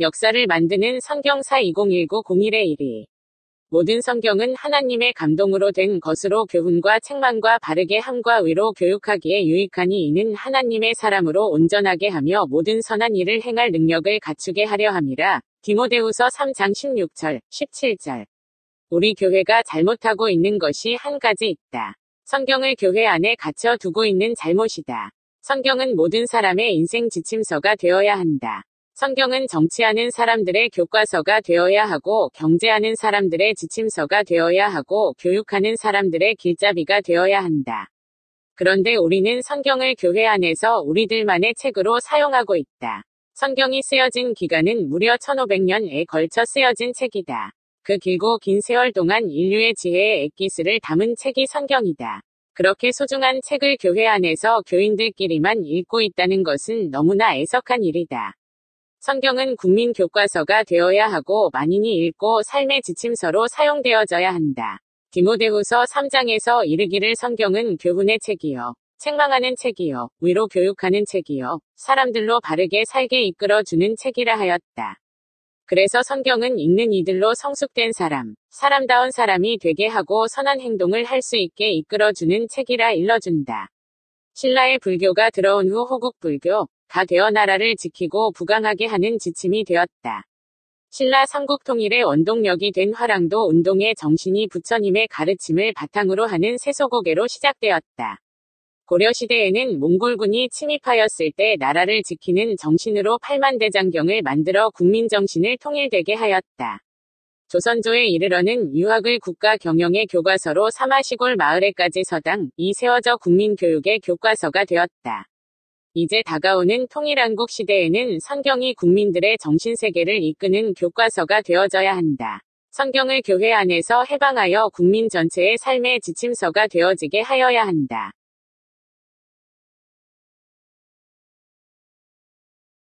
역사를 만드는 성경사 2019-01의 1위. 모든 성경은 하나님의 감동으로 된 것으로 교훈과 책망과 바르게 함과 위로 교육하기에 유익하니 이는 하나님의 사람으로 온전하게 하며 모든 선한 일을 행할 능력을 갖추게 하려 함이라. 디모데후서 3장 16절, 17절. 우리 교회가 잘못하고 있는 것이 한 가지 있다. 성경을 교회 안에 갇혀 두고 있는 잘못이다. 성경은 모든 사람의 인생 지침서가 되어야 한다. 성경은 정치하는 사람들의 교과서가 되어야 하고 경제하는 사람들의 지침서가 되어야 하고 교육하는 사람들의 길잡이가 되어야 한다. 그런데 우리는 성경을 교회 안에서 우리들만의 책으로 사용하고 있다. 성경이 쓰여진 기간은 무려 1500년에 걸쳐 쓰여진 책이다. 그 길고 긴 세월 동안 인류의 지혜의 엑기스를 담은 책이 성경이다. 그렇게 소중한 책을 교회 안에서 교인들끼리만 읽고 있다는 것은 너무나 애석한 일이다. 성경은 국민 교과서가 되어야 하고 만인이 읽고 삶의 지침서로 사용되어져야 한다. 디모데후서 3장에서 이르기를 성경은 교훈의 책이요. 책망하는 책이요. 위로 교육하는 책이요. 사람들로 바르게 살게 이끌어주는 책이라 하였다. 그래서 성경은 읽는 이들로 성숙된 사람, 사람다운 사람이 되게 하고 선한 행동을 할 수 있게 이끌어주는 책이라 일러준다. 신라의 불교가 들어온 후 호국 불교, 가 되어 나라를 지키고 부강하게 하는 지침이 되었다. 신라 삼국 통일의 원동력이 된 화랑도 운동의 정신이 부처님의 가르침을 바탕으로 하는 세소고개로 시작되었다. 고려시대에는 몽골군이 침입하였을 때 나라를 지키는 정신으로 팔만대장경을 만들어 국민정신을 통일되게 하였다. 조선조에 이르러는 유학을 국가 경영의 교과서로 삼아 시골 마을에까지 서당, 이 세워져 국민교육의 교과서가 되었다. 이제 다가오는 통일한국 시대에는 성경이 국민들의 정신세계를 이끄는 교과서가 되어져야 한다. 성경을 교회 안에서 해방하여 국민 전체의 삶의 지침서가 되어지게 하여야 한다.